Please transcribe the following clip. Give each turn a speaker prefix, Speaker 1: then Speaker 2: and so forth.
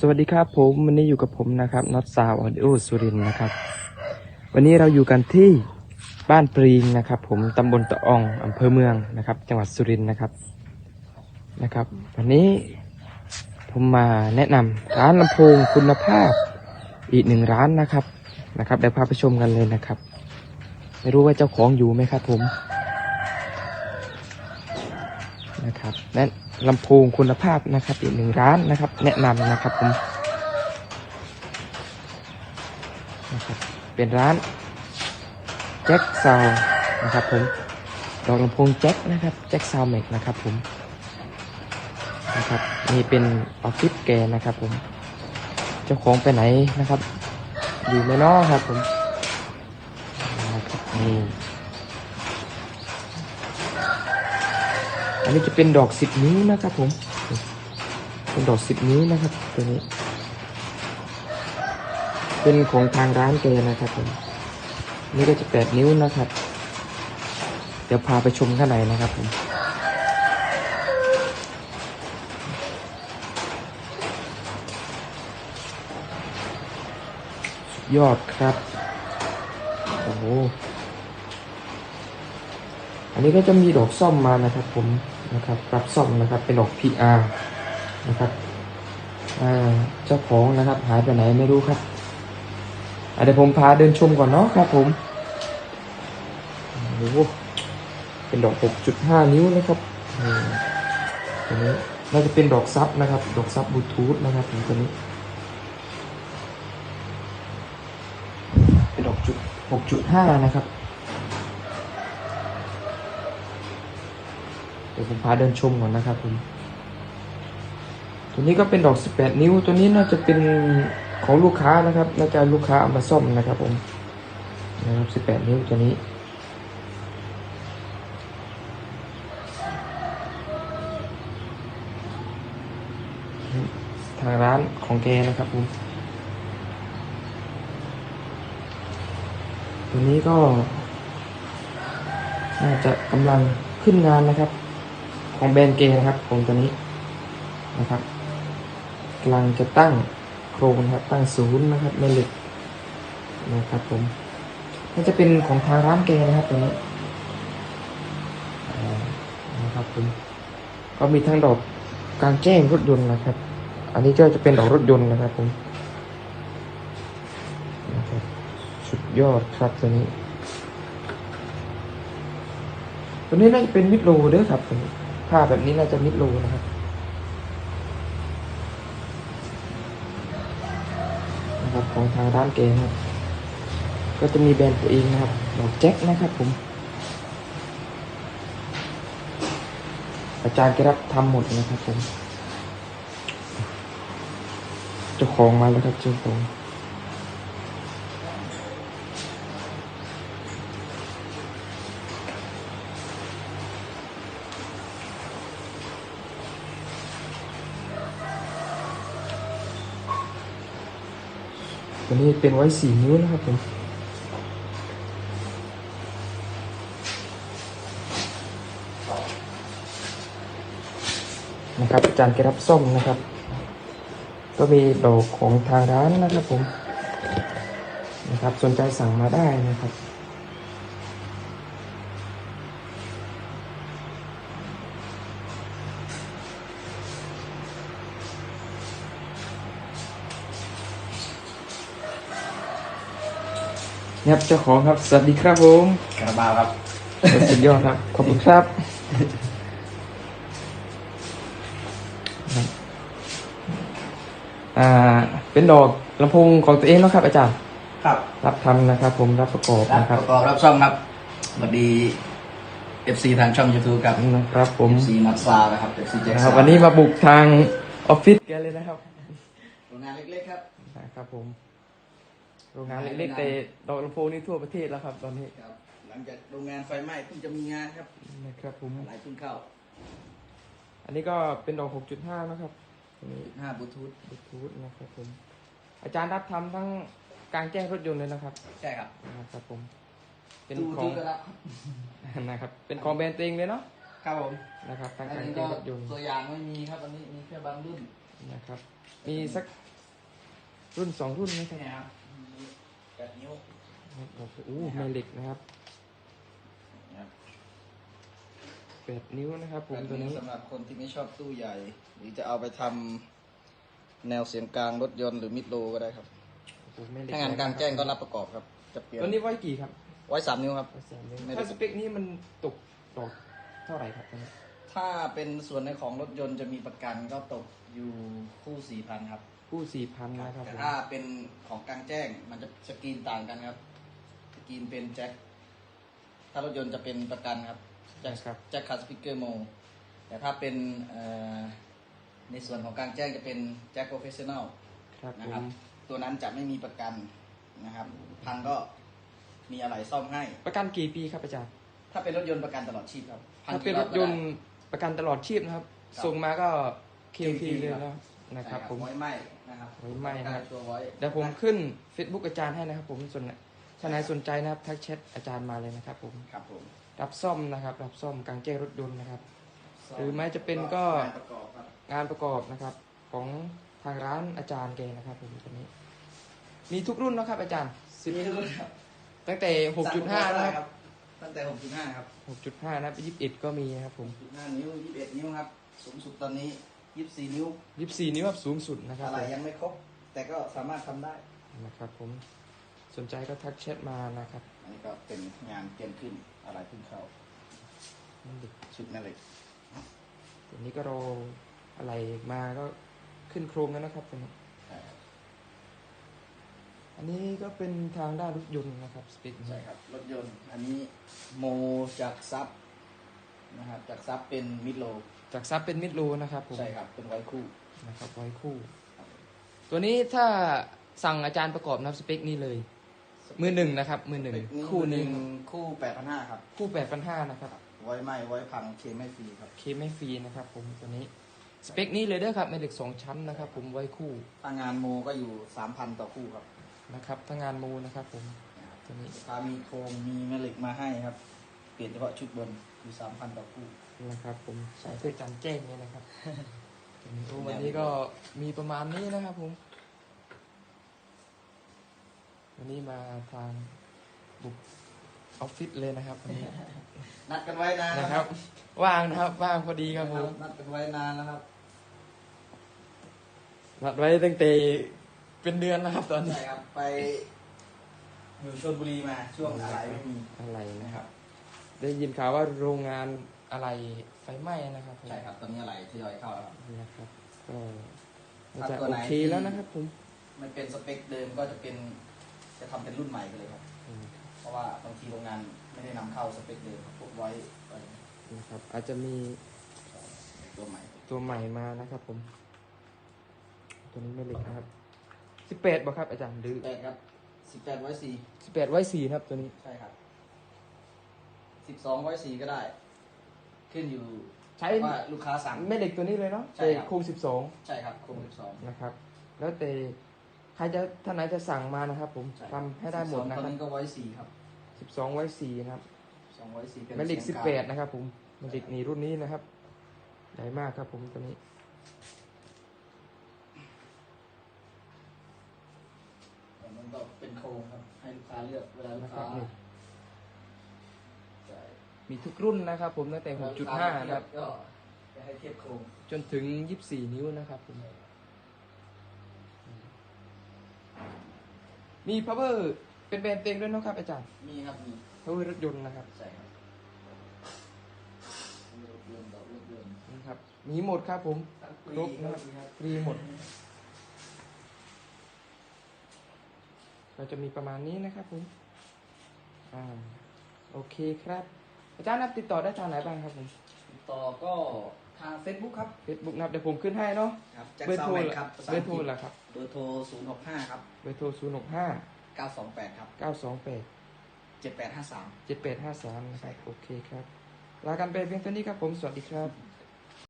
Speaker 1: สวัสดีครับผมวันนี้อยู่กับผมนะครับน็อตซาวออดิโอสุรินนะครับ วันนี้เราอยู่กันที่บ้านปรีงนะครับ ผมตำบลตะอองอำเภอเมืองนะครับ จังหวัดสุรินนะครับนะครับ วันนี้ผมมาแนะนำร้านลำโพงคุณภาพอีกหนึ่งร้านนะครับนะครับเดี๋ยวพาไปชมกันเลยนะครับ ไม่รู้ว่าเจ้าของอยู่ไหมครับผมนะครับและ ลำโพงคุณภาพนะครับ อีกหนึ่งร้านนะครับ แนะนำนะครับผมนะครับเป็นร้านแจ็คซาวนะครับผมดอกลำโพงแจ็คนะครับแจ็คซาวเมกนะครับผมนะครับนี่เป็นออฟฟิศแกนะครับผม เจ้าของไปไหนนะครับ อยู่ไม่นอครับผมนะครับนี่ อันนี้จะเป็นดอกสิบนิ้วนะครับผม เป็นดอกสิบนิ้วนะครับ ตัวนี้ เป็นของทางร้านแกนะครับผม นี่ก็จะแปดนิ้วนะครับ เดี๋ยวพาไปชมข้างในนะครับผมยอดครับ โอ้โห อันนี้ก็จะมีดอกซ่อมมานะครับผม นะครับรับซ่อมนะครับเป็นดอก PR นะครับเจ้าของนะครับหายไปไหนไม่รู้ครับเดี๋ยวผมพาเดินชมก่อนเนาะครับ ผมโอ้โหเป็นดอก 6.5 นิ้วนะครับตัวนี้น่าจะเป็นดอกซับนะครับ ดอกซับบลูทูธนะครับผมตัวนี้ เป็นดอกจุด6.5 นะครับ ดี๋ยวผมพาเดินชมก่อนนะครับผมตัวนี้ก็เป็นดอก 18 นิ้ว ตัวนี้น่าจะเป็นของลูกค้านะครับ น่าจะลูกค้าเอามาซ่อมนะครับผมนะครับ 18 นิ้วตัวนี้ ทางร้านของแกนะครับผมตัวนี้ก็ น่าจะกำลังขึ้นงานนะครับ ของแบรนด์เกนะครับของตัวนี้นะครับกำลังจะตั้งโครงนะครับตั้งศูนย์นะครับแม่เหล็กนะครับผมน่าจะเป็นของทางร้านเกนะครับตัวนี้นะครับผมก็มีทั้งดอกกลางแจ้งรถยนต์นะครับ อันนี้ก็จะเป็นดอกรถยนต์นะครับผมนะครับสุดยอดครับตัวนี้ ตัวนี้น่าจะเป็นมิดโลเด้อครับตัวนี้ ผ้าแบบนี้น่าจะมิดโลนะครับนะครับ ของทางร้านเกนะครับ ก็จะมีแบรนด์ตัวเองนะครับดอกแจ็คนะครับผม อาจารย์แกรับทำหมดนะครับผม เจ้าของมาแล้วครับเจ้าของ ตัวนี้เป็นไว้สี่นิ้วนะครับผมนะครับอาจารย์แกรับส้มนะครับ ก็มีดอกของทางร้านนะครับผมนะครับสนใจสั่งมาได้นะครับ ครับเจ้าของครับ สวัสดีครับผม
Speaker 2: คาราบาวครับ
Speaker 1: สุดยอดครับ ขอบคุณครับ อ่า เป็นดอกลำโพงของตัวเองเนาะครับ อาจารย์
Speaker 2: ครับ
Speaker 1: รับทำนะครับ ผมรับประกอบ
Speaker 2: รับ
Speaker 1: นะค
Speaker 2: ป
Speaker 1: รับ
Speaker 2: ระกอบรับซ่อมครับสวัสดี FC ทางช่อง YouTube ครับ
Speaker 1: นะครับ ผม
Speaker 2: FC นัทซานะครับ FC แจ็ค
Speaker 1: นะค
Speaker 2: ซา
Speaker 1: รับ วันนี้มาบุกทางออฟฟิศแกเลยนะครับ
Speaker 2: โรงงานเล็กๆครับ
Speaker 1: นะครับผม โรงงานเล็กๆแต่ดอกลำโพงนี่ทั่วประเทศแล้วครับ ตอนนี้
Speaker 2: ครับ หลังจากโรงงานไฟไหม้เพิ่งจะมีงานครับ
Speaker 1: นะครับผม
Speaker 2: หลายเพิ่งเข้า
Speaker 1: อันนี้ก็เป็นดอก 6.5 นะครับตัวนี้
Speaker 2: 5บลูทูธ
Speaker 1: บลูทูธนะครับผมอาจารย์รับทำทั้งกลางแจ้งรถยนต์เลยนะครับ
Speaker 2: ใช่ครับ
Speaker 1: นะครับผม เป็น
Speaker 2: ตู้
Speaker 1: ขอ
Speaker 2: ทู
Speaker 1: ง
Speaker 2: ธก็รับ
Speaker 1: นะครับ เป็นของแบรนด์ตัวเองเลยเนาะ
Speaker 2: ครับผม
Speaker 1: นะครับทาง
Speaker 2: อัน
Speaker 1: กลาง
Speaker 2: นี้
Speaker 1: แจ้
Speaker 2: ก็
Speaker 1: งรถยนต์
Speaker 2: ตัวอย่างไม่มีครับอันนี้มีแค่บางรุ่น
Speaker 1: นะครับ มีสักรุ่นสองรุ่นไหมครับ
Speaker 2: นี่ครับ แปดนิ้ว
Speaker 1: โอ้โหแม่เหล็กนะครับ
Speaker 2: นะครับ
Speaker 1: แปดนิ้วนะครับผม
Speaker 2: แปด
Speaker 1: ตัว
Speaker 2: นิ้ว
Speaker 1: นี้
Speaker 2: สำหรับคนที่ไม่ชอบตู้ใหญ่ หรือจะเอาไปทำแนวเสียงกลางรถยนต์หรือมิดโลก็ได้ครับ
Speaker 1: โอ้โหแม่เหล็ก
Speaker 2: ถ้างานกลางแจ้งก็รับประกอบครับ จะเปลี่ยน
Speaker 1: ตัวนี้ไว้กี่ครับ
Speaker 2: ไว้สามนิ้วครับ
Speaker 1: ไว้สามนิ้ว
Speaker 2: ไม่ได้
Speaker 1: ถ้าสเปคนี้มันตกตกเท่าไหร่ครับตัวนี้
Speaker 2: ถ้าเป็นส่วนในของรถยนต์จะมีประกันก็ตกอยู่คู่สี่พันครับ
Speaker 1: คู่สี่พันนะครับ
Speaker 2: แต่
Speaker 1: ผม
Speaker 2: ถ้าเป็นของกลางแจ้ง มันจะสกรีนต่างกันครับ สกรีนเป็นแจ็ค ถ้ารถยนต์จะเป็นประกันครับ แจ็ค
Speaker 1: ครับ
Speaker 2: แจ็คคัสปิเกอร์โม แต่ถ้าเป็นเอ่อในส่วนของกลางแจ้งจะเป็นแจ็คโปรเฟชชั่นแนล
Speaker 1: ครับ
Speaker 2: นะ
Speaker 1: ผ
Speaker 2: ครับ
Speaker 1: ม
Speaker 2: ตัวนั้นจะไม่มีประกันนะครับ พังก็มีอะไรซ่อมให้
Speaker 1: ประกันกี่ปีครับอาจารย์
Speaker 2: ถ้าเป็นรถยนต์ประกันตลอดชีพครับพัง
Speaker 1: ถ้าเป็น
Speaker 2: กี่
Speaker 1: ร
Speaker 2: อบ
Speaker 1: ถ
Speaker 2: ก็
Speaker 1: ย
Speaker 2: ได้
Speaker 1: นต์ประกันตลอดชีพนะครับ
Speaker 2: ครับ
Speaker 1: ส่งมาก็เคล
Speaker 2: KT
Speaker 1: ทีเลย
Speaker 2: ครับ
Speaker 1: นะนะครับผม
Speaker 2: ไว้ไหม นะครับ
Speaker 1: ไว้ไหม้นะครับ
Speaker 2: ตัวไว้
Speaker 1: เดี๋ยวผมขึ้น Facebook อาจารย์ให้นะครับ ผมส่วนถ้านายสนใจนะครับทักแชทอาจารย์มาเลยนะครับ ผม
Speaker 2: ครับผม
Speaker 1: รับซ่อมนะครับ รับซ่อมกลางแจ้งรถยนต์นะครับ หรือไม่จะเป็นก็
Speaker 2: งานประกอบครับ
Speaker 1: งานประกอบนะครับ ของทางร้านอาจารย์แกนะครับ ผมตัวนี้ มีทุกรุ่นนะครับ อาจารย์สิบ
Speaker 2: มีรุ่นครับ
Speaker 1: ตั้งแต่6.5นะครับ
Speaker 2: ตั้งแต่6.5ครับ
Speaker 1: 6.5นะครับ21ก็มีนะครับ ผม
Speaker 2: 6.5นิ้ว21นิ้วครับ สูงสุดตอนนี้ 24นิ้ว
Speaker 1: 24นิ้วครับสูงสุดนะครับ
Speaker 2: อะไรยังไม่ครบ แต่ก็สามารถทำได้
Speaker 1: นะครับผมสนใจก็ทักแชทมานะครับ
Speaker 2: อันนี้ก็เป็นงานเตรียมขึ้นอะไรเพิ่งเข้า
Speaker 1: นั่นดิ
Speaker 2: ชุดแม่เหล็ก
Speaker 1: ตัวนี้ก็รออะไรมาก็ขึ้นโครงแล้วนะครับตัวนี้
Speaker 2: ใช่ครับ
Speaker 1: อันนี้ก็เป็นทางด้านรถยนต์นะครับสเปค
Speaker 2: ใช่ครับ รถยนต์ อันนี้โมจากซับนะครับจากซับเป็นมิดโล
Speaker 1: จากซับเป็นมิดโลนะครับผม
Speaker 2: ใช่ครับเป็นไว้คู่
Speaker 1: นะครับไว้คู่ ตัวนี้ถ้าสั่งอาจารย์ประกอบนะครับสเปคนี้เลย มือหนึ่งนะครับ มือหนึ่ง
Speaker 2: เป็
Speaker 1: คู่หนึ่ง
Speaker 2: คู่8,500ครับ
Speaker 1: คู่แปดพันห้านะครับ
Speaker 2: ไว้ไหมไว้พังเคลมไม่ฟรีครับ
Speaker 1: เคไม่ฟรีนะครับ ผมตัวนี้สเปคนี้เลยเด้อครับแม่เหล็กสองชั้นนะครับ ผมไว้คู่
Speaker 2: ถ้างานโมก็อยู่3,000ต่อคู่ครับ
Speaker 1: นะครับถ้างานโมนะครับ ผมตัวนี้
Speaker 2: ถ้ามีโครงมีแม่เหล็กมาให้ครับ เปลี่ยนเฉพาะชุดบนอยู่3,000ต่อคู่
Speaker 1: นะครับ ผมใช้เพื่อจานแจ้งเนี่ยนะครับโอ้วันนี้ก็มีประมาณนี้นะครับ ผม วันนี้มาทางบุกออฟฟิศเลยนะครับวันนี้
Speaker 2: นัดกันไว้นาน
Speaker 1: นะ
Speaker 2: นะ
Speaker 1: ค
Speaker 2: ค
Speaker 1: รั
Speaker 2: รั
Speaker 1: บบว่างนะครับ ว่างพอดีครับผม
Speaker 2: นัดกันไว้นานแล้วครับ
Speaker 1: นัดไว้ตั้งแต่เป็นเดือนนะครับ ตอนนี้
Speaker 2: ใช่ครับไปอยู่ชลบุรีมาช่วงอะไรไม่มี
Speaker 1: อะไรนะ
Speaker 2: นะ
Speaker 1: ค
Speaker 2: ค
Speaker 1: รั
Speaker 2: รับบ
Speaker 1: ได้ยินข่าวว่าโรงงาน อะไรไฟไหม้นะครับผม
Speaker 2: ใช่ครับตอนนี้อะไรทยอยเข้าแล้วครับ
Speaker 1: นะครับก็น่า
Speaker 2: ถ้า
Speaker 1: จะ
Speaker 2: ตัว
Speaker 1: โอ
Speaker 2: ไหน
Speaker 1: เคแล้วนะครับผม
Speaker 2: ไม่เป็นสเปคเดิมก็จะเป็น จะทำเป็นรุ่นใหม่ไปเลยครับ
Speaker 1: อืม
Speaker 2: เพราะว่าบางทีโรงงานไม่ได้นำเข้าสเปคเดิมครับพวกไว้ไว้
Speaker 1: นะครับ อาจจะมี
Speaker 2: ตัวใหม่
Speaker 1: ตัวใหม่มานะครับ ผม ตัวนี้ไม่เล็กนะครับสิบแปดบ่ครับ อาจารย์หรือ
Speaker 2: แปดครับสิบแปดไว้สี่
Speaker 1: สิบแปดไว้สี่ครับตัวนี้
Speaker 2: ใช่ครับสิบสองไว้สี่ก็ได้ ขึ้นอยู่
Speaker 1: ใช้
Speaker 2: ว่าลูกค้าสั่ง
Speaker 1: แม่เหล็กตัวนี้เลยเนาะ
Speaker 2: ใช่ครับ
Speaker 1: โครงสิบสอง
Speaker 2: ใช่ครับโครงสิบสอง
Speaker 1: นะครับ แล้วแต่ใครจะท่านไหนจะสั่งมานะครับ ผมทำให้ได้หมดนะ
Speaker 2: ตอน
Speaker 1: ครับ
Speaker 2: นี้ก็ไว้สี่ครับ
Speaker 1: สิบสองไว้สี่นะครับ
Speaker 2: สองไว้สี่เป็น
Speaker 1: แม่เหล็ก
Speaker 2: สี
Speaker 1: สิ
Speaker 2: ย
Speaker 1: บ
Speaker 2: ง
Speaker 1: แป
Speaker 2: ลา
Speaker 1: ดนะครับ ผมแม่เหล็กนี่รุ่นนี้นะครับ ใหญ่มากครับ ผมตัวนี้
Speaker 2: แต่มันก็เป็นโครงครับ ให้ลูกค้าเลือกเวลาลูก
Speaker 1: นะค
Speaker 2: ค้า
Speaker 1: รับนี่
Speaker 2: ใช่
Speaker 1: มีทุกรุ่นนะครับ ผมตั้งแต่หกจุดห้านะครับ
Speaker 2: ก็จะให้เทียบโครง
Speaker 1: จนถึงยี่สิบสี่นิ้วนะครับผมมี power เป็นแบรนด์เต็งด้วยเนาะครับอาจารย์
Speaker 2: มีครับมี
Speaker 1: power รถยนต์นะครับ
Speaker 2: ใช่ครับรถยนต์ต่อรถยนต์
Speaker 1: นะครับ มีหมดครับผม
Speaker 2: ทั้งปี
Speaker 1: ครบนะครับ
Speaker 2: ครับ
Speaker 1: ฟรีหมด เราจะมีประมาณนี้นะครับผม อ่า โอเคครับ อาจารย์นับติดต่อได้ทางไหนบ้างครับผม
Speaker 2: ต่อก็ทาง Facebook ครับ
Speaker 1: Facebook นับเดี๋ยวผมขึ้นให้เนาะ
Speaker 2: ครับแจ็ค
Speaker 1: เบอร์
Speaker 2: ซา
Speaker 1: โทร
Speaker 2: วแมน
Speaker 1: ล่ะ
Speaker 2: ครับภาษา
Speaker 1: เบอ
Speaker 2: อั
Speaker 1: ร์
Speaker 2: ง
Speaker 1: โทร
Speaker 2: กฤษ
Speaker 1: ล่ะครับ
Speaker 2: เบอร์โทร065ครับ
Speaker 1: เบอร์โทรศูนย์หกห้า
Speaker 2: 928ครับ
Speaker 1: เก้าสองแปด
Speaker 2: 7853
Speaker 1: เจ็ดแปดห้าสามนะครับโอเคครับ ลากันไปเพียงเท่านี้ครับผม สวัสดีครับ